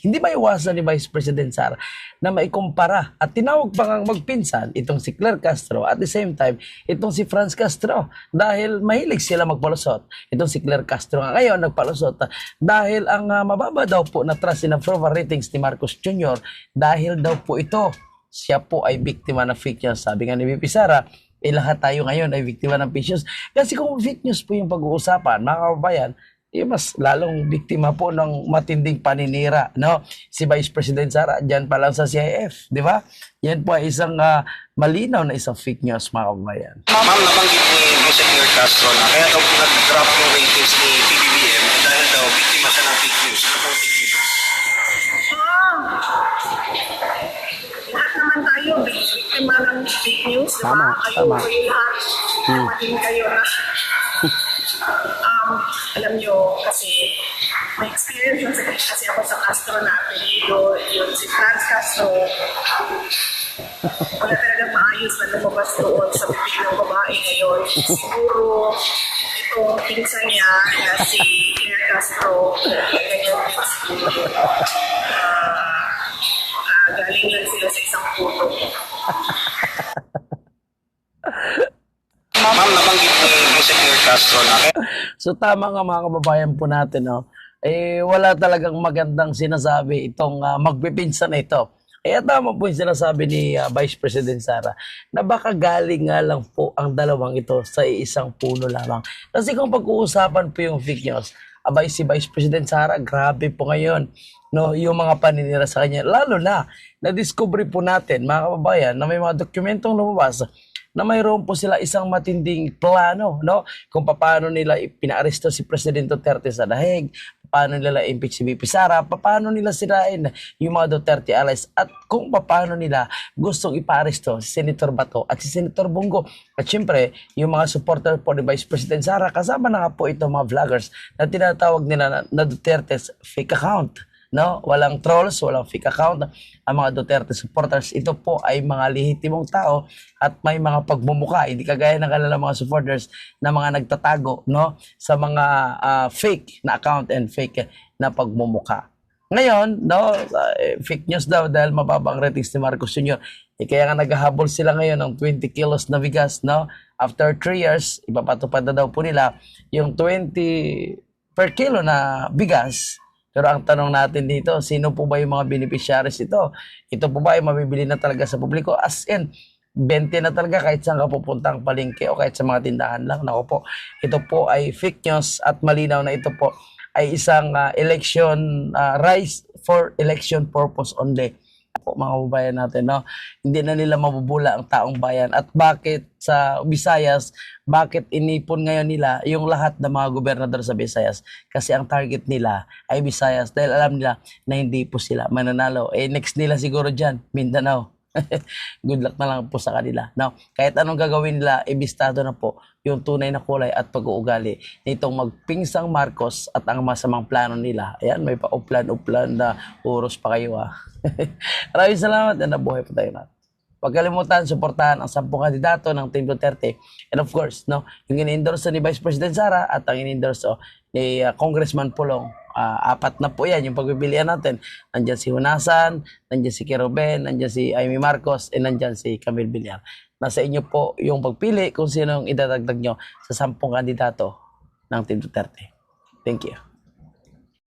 Hindi maiwasan ni Vice President Sara na maikumpara at tinawag pa ngang magpinsan itong si Claire Castro at the same time itong si Franz Castro dahil mahilig sila magpalusot. Itong si Claire Castro nga ngayon nagpalusot ah, dahil ang ah, mababa daw po na trust in approval ratings ni Marcos Jr. dahil daw po ito siya po ay biktima ng fake news. Sabi nga ni VP Sara, eh lahat tayo ngayon ay biktima ng fake news. Kasi kung fake news po yung pag-uusapan, mga kababayan, eh mas lalong biktima po ng matinding paninira, no? Si Vice President Sara, diyan pa lang sa CIF, di ba? Yan po ay isang ah, malinaw na isang fake news, mga kababayan. Ma'am, nabanggit ni Mayor Castro na kaya daw nag-drop yung ratings ni PBBM dahil daw biktima siya ng fake news. Ano pong fake news? Lahat naman tayo, biktima ng fake news, di ba? Tama, Kayo, tama. kayo lahat, tama din kayo na. um, alam nyo, kasi may experience yun kasi ako sa Castro na apelido, yun si Franz Castro. Wala talaga maayos na lumabas doon sa bibig ng babae ngayon. Siguro, itong pinsan niya na si Claire Castro, ganyan din siguro. Ah, ah, galing lang sila sa isang puto. Ma'am, nabanggit ni Jose Mayor Castro na So tama nga mga kababayan po natin, no? Eh, wala talagang magandang sinasabi itong uh, magpipinsan na ito. Kaya tama po yung sinasabi ni ah, Vice President Sara na baka galing nga lang po ang dalawang ito sa isang puno lamang. Kasi kung pag-uusapan po yung fake news, abay si Vice President Sara, grabe po ngayon no, yung mga paninira sa kanya. Lalo na, na-discover po natin, mga kababayan, na may mga dokumentong lumabas na mayroon po sila isang matinding plano, no? Kung paano nila pinaaresto si President Duterte sa dahig, paano nila impeach si VP Sara, paano nila sirain yung mga Duterte allies, at kung paano nila gustong ipaaresto si Senator Bato at si Senator Bungo. At syempre, yung mga supporter po ni Vice President Sara, kasama na nga po itong mga vloggers na tinatawag nila na, na Duterte's fake account no? Walang trolls, walang fake account. Ang mga Duterte supporters, ito po ay mga lehitimong tao at may mga pagmumuka. Hindi kagaya ng kanilang mga supporters na mga nagtatago, no? Sa mga ah, fake na account and fake na pagmumuka. Ngayon, no, eh, fake news daw dahil mababa ratings ni Marcos Jr. Eh, kaya nga naghahabol sila ngayon ng 20 kilos na bigas, no? After 3 years, ipapatupad na daw po nila yung 20 per kilo na bigas pero ang tanong natin dito, sino po ba yung mga beneficiaries ito? Ito po ba ay mabibili na talaga sa publiko? As in, 20 na talaga kahit saan ka pupuntang palengke o kahit sa mga tindahan lang. Nako po, ito po ay fake news at malinaw na ito po ay isang ah, election ah, rise for election purpose only po mga kababayan natin, no? Hindi na nila mabubula ang taong bayan. At bakit sa Visayas, bakit inipon ngayon nila yung lahat ng mga gobernador sa Visayas? Kasi ang target nila ay Visayas dahil alam nila na hindi po sila mananalo. Eh, next nila siguro dyan, Mindanao. Good luck na lang po sa kanila. Now, kahit anong gagawin nila, ibistado na po yung tunay na kulay at pag-uugali nitong magpingsang Marcos at ang masamang plano nila. Ayan, may pa-uplan-uplan na uros pa kayo ah. Maraming salamat and nabuhay po tayo natin. Huwag kalimutan, suportahan ang sampung kandidato ng Team Duterte. And of course, no, yung in-endorse ni Vice President Sara at ang in-endorse ni uh, Congressman Pulong. Ah, apat na po yan yung pagpipilian natin. Nandyan si Hunasan, nandyan si Keroben, nandyan si Amy Marcos, and nandyan si Camille Villar. Nasa inyo po yung pagpili kung sino ang idadagdag nyo sa sampung kandidato ng Team Duterte. Thank you.